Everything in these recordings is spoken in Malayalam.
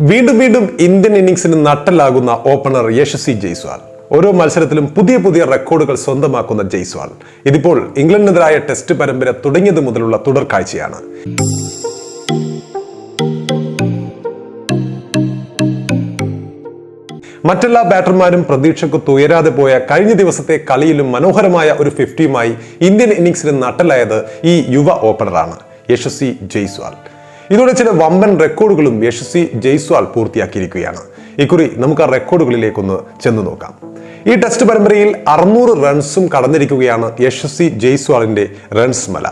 വീണ്ടും വീണ്ടും ഇന്ത്യൻ ഇന്നിംഗ്സിന് നട്ടലാകുന്ന ഓപ്പണർ യശസ്വി ജയ്സ്വാൾ. ഓരോ മത്സരത്തിലും പുതിയ പുതിയ റെക്കോർഡുകൾ സ്വന്തമാക്കുന്ന ജയ്സ്വാൾ. ഇതിപ്പോൾ ഇംഗ്ലണ്ടിനെതിരായ ടെസ്റ്റ് പരമ്പര തുടങ്ങിയത് മുതലുള്ള തുടർ കാഴ്ചയാണ് മറ്റെല്ലാ ബാറ്റർമാരും പ്രതീക്ഷയ്ക്ക് തുയരാതെ പോയ കഴിഞ്ഞ ദിവസത്തെ കളിയിലും മനോഹരമായ ഒരു ഫിഫ്റ്റിയുമായി ഇന്ത്യൻ ഇന്നിംഗ്സിന് നട്ടലായത് ഈ യുവ ഓപ്പണറാണ് യശസ്വി ജയ്സ്വാൾ. ഇതോടെ ചില വമ്പൻ റെക്കോർഡുകളും യശസ്വി ജയ്സ്വാൾ പൂർത്തിയാക്കിയിരിക്കുകയാണ്. ഇക്കുറി നമുക്ക് ആ റെക്കോർഡുകളിലേക്കൊന്ന് ചെന്ന് നോക്കാം. ഈ ടെസ്റ്റ് പരമ്പരയിൽ അറുന്നൂറ് റൺസും കടന്നിരിക്കുകയാണ് യശസ്വി ജയ്സ്വാളിന്റെ റൺസ് മല.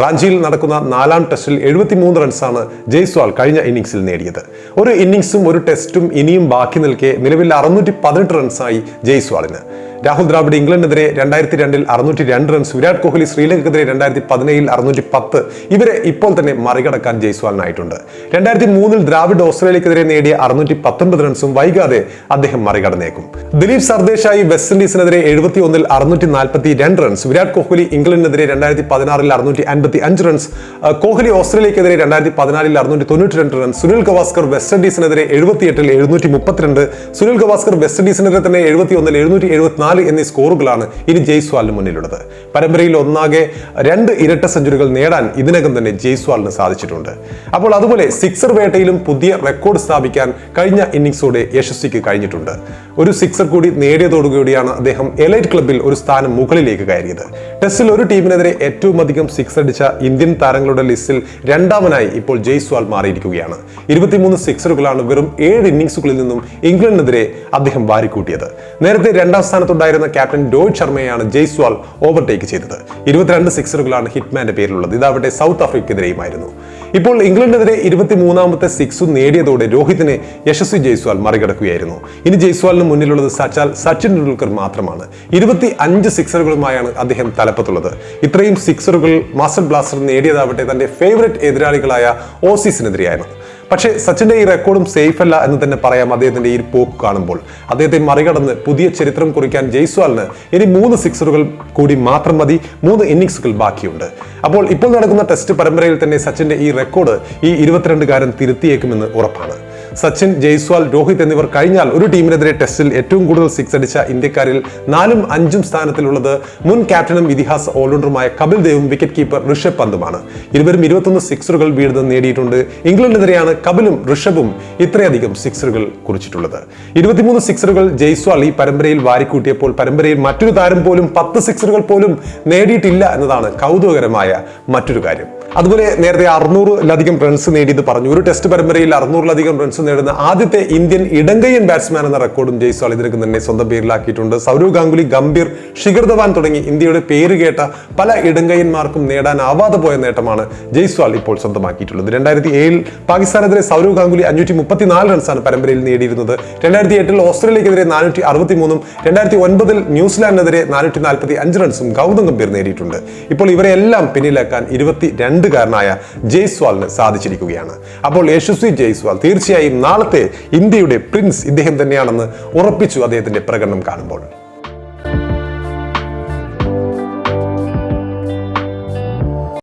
റാഞ്ചിയിൽ നടക്കുന്ന നാലാം ടെസ്റ്റിൽ എഴുപത്തിമൂന്ന് റൺസാണ് ജയ്സ്വാൾ കഴിഞ്ഞ ഇന്നിംഗ്സിൽ നേടിയത്. ഒരു ഇന്നിംഗ്സും ഒരു ടെസ്റ്റും ഇനിയും ബാക്കി നിൽക്കെ നിലവിൽ അറുന്നൂറ്റി പതിനെട്ട് റൺസായി ജയ്സ്വാളിന്. രാഹുൽ ദ്രാവിഡ് ഇംഗ്ലണ്ടിനെതിരെ രണ്ടായിരത്തി രണ്ടിൽ അറുന്നൂറ്റി രണ്ട് റൺസ് വിരാട് കോഹ്ലി ശ്രീലങ്കക്കെതിരെ രണ്ടായിരത്തി പതിനേഴിൽ അറുന്നൂറ്റി പത്ത് ഇവരെ ഇപ്പോൾ തന്നെ മറികടക്കാൻ ജയ്സ്വാളിനായിട്ടുണ്ട്. രണ്ടായിരത്തി മൂന്നിൽ ദ്രാവിഡ് ഓസ്ട്രേലിയക്കെതിരെ നേടിയ അറുന്നൂറ്റി പത്തൊൻപത് റൺസും വൈകാതെ അദ്ദേഹം മറികടന്നേക്കും. ദിലീപ് സർദേശായി വെസ്റ്റ് ഇൻഡീസിനെതിരെ എഴുപത്തി ഒന്നിൽ അറുന്നൂറ്റി നാൽപ്പത്തി രണ്ട് റൺസ് വിരാട് കോഹ്ലി ഇംഗ്ലണ്ടിനെതിരെ രണ്ടായിരത്തി പതിനാറിൽ അറുന്നൂറ്റി അൻപത്തി അഞ്ച് റൺസ് കോഹ്ലി ഓസ്ട്രേലിയക്കെതിരെ രണ്ടായിരത്തി പതിനാലിൽ അറുന്നൂറ്റി തൊണ്ണൂറ്റി രണ്ട് റൺസ് സുനിൽ ഗവാസ്കർ വെസ്റ്റ് ഇൻഡീസിനെതിരെ എഴുപത്തിയെട്ടിൽ എഴുന്നൂറ്റി മുപ്പത്തിരണ്ട് സുനിൽ ഗവാസ്കർ വെസ്റ്റ് ഇൻഡീസിനെതിരെ തന്നെ എഴുപത്തി ഒന്നിൽ എഴുന്നൂറ്റി എഴുപത്തിനാല് എന്നീ സ്കോറുകളാണ് ഇനി ജയ്സ്വാളിന് മുന്നിലുള്ളത്. പരമ്പരയിൽ ഒന്നാകെ രണ്ട് ഇരട്ട സെഞ്ചുറികൾ നേടാൻ ഇതിനകം തന്നെ ജയ്സ്വാളിന് സാധിച്ചിട്ടുണ്ട്. അപ്പോൾ അതുപോലെ സിക്സർ വേട്ടയിലും പുതിയ റെക്കോർഡ് സ്ഥാപിക്കാൻ കഴിഞ്ഞ ഇന്നിംഗ്സോടെ യശസ്വിക്ക് കഴിഞ്ഞിട്ടുണ്ട്. ഒരു സിക്സർ കൂടി നേടിയതോടുകൂടിയാണ് അദ്ദേഹം എലൈറ്റ് ക്ലബിൽ ഒരു സ്ഥാനം മുകളിലേക്ക് കയറിയത്. ടെസ്റ്റിൽ ഒരു ടീമിനെതിരെ ഏറ്റവും അധികം സിക്സ് അടിച്ച ഇന്ത്യൻ താരങ്ങളുടെ ലിസ്റ്റിൽ രണ്ടാമനായി ഇപ്പോൾ ജയ്സ്വാൾ മാറിയിരിക്കുകയാണ്. ഇരുപത്തിമൂന്ന് സിക്സറുകളാണ് വെറും ഏഴ് ഇന്നിങ്സുകളിൽ നിന്നും ഇംഗ്ലണ്ടിനെതിരെ അദ്ദേഹം വാരിക്കൂട്ടിയത്. നേരത്തെ രണ്ടാം സ്ഥാനത്തുണ്ടായിരുന്ന ക്യാപ്റ്റൻ രോഹിത് ശർമ്മയാണ് ജയ്സ്വാൾ ഓവർടേക്ക് ചെയ്തത്. ഇരുപത്തിരണ്ട് സിക്സറുകളാണ് ഹിറ്റ്മാന്റെ പേരിലുള്ളത്. ഇതാവട്ടെ സൗത്ത് ആഫ്രിക്കയ്ക്കെതിരെയുമായിരുന്നു ഇപ്പോൾ ഇംഗ്ലണ്ടിനെതിരെ ഇരുപത്തിമൂന്നാമത്തെ സിക്സും നേടിയതോടെ രോഹിതിനെ യശസ്വി ജയ്സ്വാൾ മറികടക്കുകയായിരുന്നു. ഇനി ജയ്സ്വാളിന് മുന്നിലുള്ളത് സച്ചാൽ സച്ചിൻ ടെണ്ടുൽക്കർ മാത്രമാണ്. ഇരുപത്തി അഞ്ച് സിക്സറുകളുമായാണ് അദ്ദേഹം തലപ്പത്തുള്ളത്. ഇത്രയും സിക്സറുകൾ മാസ്റ്റർ ബ്ലാസ്റ്റർ നേടിയതാവട്ടെ തന്റെ ഫേവറേറ്റ് എതിരാളികളായ ഓസീസിനെതിരെയാണ് പക്ഷേ സച്ചിന്റെ ഈ റെക്കോർഡും സേഫ് അല്ല എന്ന് തന്നെ പറയാം അദ്ദേഹത്തിന്റെ ഈ പോക്ക് കാണുമ്പോൾ. അദ്ദേഹത്തെ മറികടന്ന് പുതിയ ചരിത്രം കുറിക്കാൻ ജയ്സ്വാളിന് ഇനി മൂന്ന് സിക്സറുകൾ കൂടി മാത്രം മതി മൂന്ന് ഇന്നിങ്സുകൾ ബാക്കിയുണ്ട്. അപ്പോൾ ഇപ്പോൾ നടക്കുന്ന ടെസ്റ്റ് പരമ്പരയിൽ തന്നെ സച്ചിന്റെ ഈ റെക്കോർഡ് ഈ ഇരുപത്തിരണ്ടുകാരൻ തിരുത്തിയേക്കുമെന്ന് ഉറപ്പാണ്. സച്ചിൻ ജയ്സ്വാൾ രോഹിത് എന്നിവർ കഴിഞ്ഞാൽ ഒരു ടീമിനെതിരെ ടെസ്റ്റിൽ ഏറ്റവും കൂടുതൽ സിക്സ് അടിച്ച ഇന്ത്യക്കാരിൽ നാലും അഞ്ചും സ്ഥാനത്തിലുള്ളത് മുൻ ക്യാപ്റ്റനും ഇതിഹാസ ഓൾറൗണ്ടറുമായ കപിൽ ദേവും വിക്കറ്റ് കീപ്പർ ഋഷഭ് പന്തുമാണ്. ഇരുവരും ഇരുപത്തൊന്ന് സിക്സറുകൾ വീഴുന്നത് നേടിയിട്ടുണ്ട്. ഇംഗ്ലണ്ടിനെതിരെയാണ് കപിലും ഋഷഭും ഇത്രയധികം സിക്സറുകൾ കുറിച്ചിട്ടുള്ളത്. ഇരുപത്തിമൂന്ന് സിക്സറുകൾ ജയ്സ്വാൾ ഈ പരമ്പരയിൽ വാരിക്കൂട്ടിയപ്പോൾ പരമ്പരയിൽ മറ്റൊരു താരം പോലും പത്ത് സിക്സറുകൾ പോലും നേടിയിട്ടില്ല എന്നതാണ് കൗതുകകരമായ മറ്റൊരു കാര്യം. അതുപോലെ നേരത്തെ അറുന്നൂറിലധികം റൺസ് നേടിയത് പറഞ്ഞു. ഒരു ടെസ്റ്റ് പരമ്പരയിൽ അറുന്നൂറിലധികം റൺസ് നേടുന്ന ആദ്യത്തെ ഇന്ത്യൻ ഇടങ്കയ്യൻ ബാറ്റ്സ്മാൻ എന്ന റെക്കോർഡും ജയ്സ്വാൾ ഇതിനകം തന്നെ സ്വന്തം പേരിലാക്കിയിട്ടുണ്ട്. സൗരവ് ഗാംഗുലി ഗംഭീർ ശിഖർ ധവാൻ തുടങ്ങി ഇന്ത്യയുടെ പേര് കേട്ട പല ഇടങ്കയ്യന്മാർക്കും നേടാനാവാതെ പോയ നേട്ടമാണ് ജയ്സ്വാൾ ഇപ്പോൾ സ്വന്തമാക്കിയിട്ടുള്ളത്. രണ്ടായിരത്തി ഏഴിൽ പാകിസ്ഥാനെതിരെ സൗരവ് ഗാംഗുലി അഞ്ഞൂറ്റി മുപ്പത്തിനാല് റൺസാണ് പരമ്പരയിൽ നേടിയിരുന്നത്. രണ്ടായിരത്തി എട്ടിൽ ഓസ്ട്രേലിയക്കെതിരെ നാനൂറ്റി അറുപത്തി മൂന്നും രണ്ടായിരത്തി ഒൻപതിൽ ന്യൂസിലാൻഡിനെതിരെ നാനൂറ്റി നാൽപ്പത്തി അഞ്ച് റൺസും ഗൗതം ഗംഭീർ നേടിയിട്ടുണ്ട്. ഇപ്പോൾ ഇവരെല്ലാം പിന്നിലാക്കാൻ ഇരുപത്തി രണ്ടുകാരനായ ജയ്സ്വാളിന് സാധിച്ചിരിക്കുകയാണ്. അപ്പോൾ യശസ്വി ജയ്സ്വാൾ തീർച്ചയായും നാളത്തെ ഇന്ത്യയുടെ പ്രിൻസ് ഇദ്ദേഹം തന്നെയാണെന്ന് ഉറപ്പിച്ചു അദ്ദേഹത്തിന്റെ പ്രകടനം കാണുമ്പോൾ.